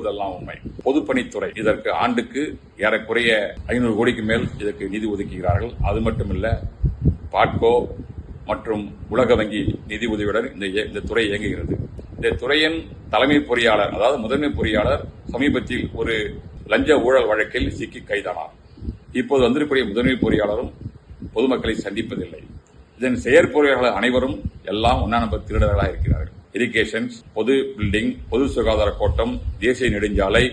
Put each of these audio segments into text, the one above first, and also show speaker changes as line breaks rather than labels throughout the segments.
சொல்வதெல்லாம் உண்மை. பொதுப்பணித்துறை இதற்கு ஆண்டுக்கு ஏறக்குறைய ஐநூறு கோடிக்கு மேல் இதற்கு நிதி ஒதுக்குகிறார்கள். அது மட்டுமில்ல பாட்கோ மற்றும் உலக வங்கி நிதி உதவியுடன் இந்த இந்த துறை இயங்குகிறது. இந்த துறையின் தலைமை பொறியாளர் அதாவது முதன்மை பொறியாளர் சமீபத்தில் ஒரு லஞ்ச ஊழல் வழக்கில் சிக்கி கைதானார். இப்போது வந்திருக்கக்கூடிய முதன்மை பொறியாளரும் பொதுமக்களை சந்திப்பதில்லை. இதன் செயற்பொறியாளர்கள் அனைவரும் எல்லாம் ஒன்னா நம்பர் திருடர்களாக இருக்கிறார்கள். இரிகேஷன்ஸ் பொது பில்டிங் பொது சுகாதார கோட்டம் தேசிய நெடுஞ்சாலை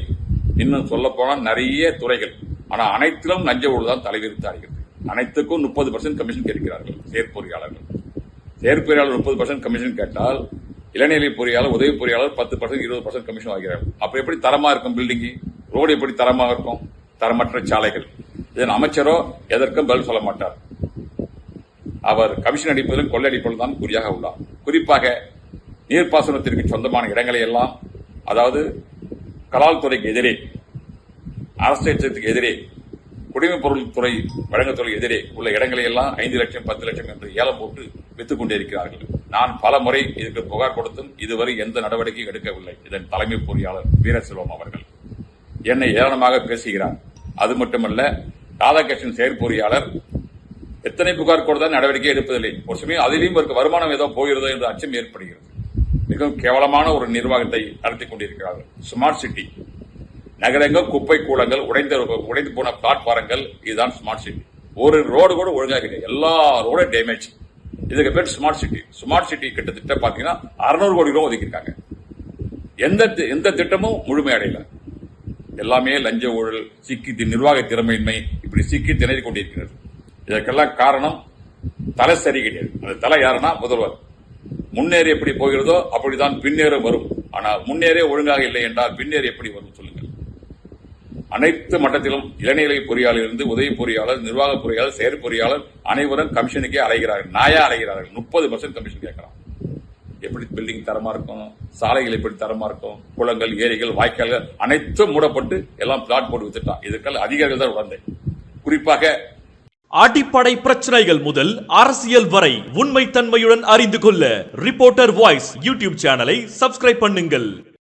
இன்னும் சொல்ல போனால் நிறைய துறைகள். ஆனால் அனைத்திலும் லஞ்ச ஊழல் தான் தலைவிரித்து ஆகிறது அனைத்துக்கும் முப்பது பர்சன்ட் கமிஷன் கேட்கிறார்கள் செயற்பொறியாளர்கள் செயற்பொறியாளர் முப்பது பர்சன்ட் கமிஷன் கேட்டால் இளநிலை பொறியாளர் உதவி பொறியாளர் பத்து பர்சன்ட் இருபது பர்சன்ட் கமிஷன் வாங்கிறார்கள் அப்போ எப்படி தரமாக இருக்கும் பில்டிங் ரோடு எப்படி தரமாக இருக்கும்? தரமற்ற சாலைகள். இதன் அமைச்சரோ எதற்கும் பதில் சொல்ல மாட்டார். அவர் கமிஷன் அடிப்பதிலும் கொள்ளையடிப்பதிலும் தான் குறியாக உள்ளார். குறிப்பாக நீர்ப்பாசனத்திற்கு சொந்தமான இடங்களை எல்லாம் அதாவது கலால் துறைக்கு எதிரே அரசு எதிரே குடிமைப் பொருள் துறை வழங்கத்துறை எதிரே உள்ள இடங்களை எல்லாம் ஐந்து லட்சம் பத்து லட்சம் என்று ஏலம் போட்டு வித்துக் கொண்டே இருக்கிறார்கள். நான் பல முறை இதற்கு புகார் கொடுத்தும் இதுவரை எந்த நடவடிக்கையும் எடுக்கவில்லை. இதன் தலைமை பொறியாளர் வீரசெல்வம் அவர்கள். என்னை ஏளனமாக பேசுகிறார். அது மட்டுமல்ல ராதாகிருஷ்ணன் செயற்பொறியாளர் எத்தனை புகார் கொடுத்தால் நடவடிக்கை எடுப்பதில்லை. ஒரு சமயம் அதிலையும் வருமானம் ஏதோ போகிறதோ என்ற அச்சம் ஏற்படுகிறது. மிகவும் கேவலமான ஒரு நிர்வாகத்தை நடத்தி கொண்டிருக்கிறார்கள். ஸ்மார்ட் சிட்டி நகரங்கள் குப்பை கூலங்கள் உடைந்த உடைந்து போன பிளாட்ஃபாரங்கள் இதுதான் ஸ்மார்ட் சிட்டி ஒரு ரோடு கூட ஒழுங்காக எல்லா ரோடும் டேமேஜ் இதுக்கு பேர் ஸ்மார்ட் சிட்டி ஸ்மார்ட் சிட்டி கிட்டத்தட்ட பார்த்தீங்கன்னா அறுநூறு கோடி ரூபா ஒதுக்கியிருக்காங்க. எந்த தி- எந்த திட்டமும் முழுமையடையல எல்லாமே லஞ்ச ஊழல் சிக்கி நிர்வாக திறமையின்மை இப்படி சிக்கி திணறி கொண்டிருக்கிறது. இதற்கெல்லாம் காரணம் தலை சரி கிடையாது. அந்த தலை யாருன்னா முதல்வர். முன்னேறி எப்படி போகிறதோ அப்படிதான் பின்னேற வரும். ஆனால் முன்னேறே ஒழுங்காக இல்லை என்றால் பின்னேறி எப்படி வரும் சொல்லுங்கள். அனைத்து மட்டத்திலும் இளநிலை பொறியாளர் இருந்து உதவி பொறியாளர் நிர்வாக பொறியாளர் செயற் பொறியாளர் அனைவரும் கமிஷனுக்கே அலைகிறார்கள் நாயா அலைகிறார்கள் முப்பது பர்சன்ட் கமிஷன் கேட்கலாம். எப்படி பில்டிங் தரமா இருக்கும்? சாலைகள் எப்படி தரமா இருக்கும்? குளங்கள் ஏரிகள் வாய்க்கால்கள் அனைத்தும் மூடப்பட்டு எல்லாம் பிளாட் போட்டு வித்துட்டான். இதுக்கெல்லாம் அதிகாரிகள் தான் உடந்தை. குறிப்பாக
அடிப்படை பிரச்சனைகள் முதல் அரசியல் வரை உண்மை தன்மையுடன் அறிந்து கொள்ள ரிப்போர்ட்டர் வாய்ஸ் யூடியூப் சேனலை சப்ஸ்கிரைப் பண்ணுங்கள்.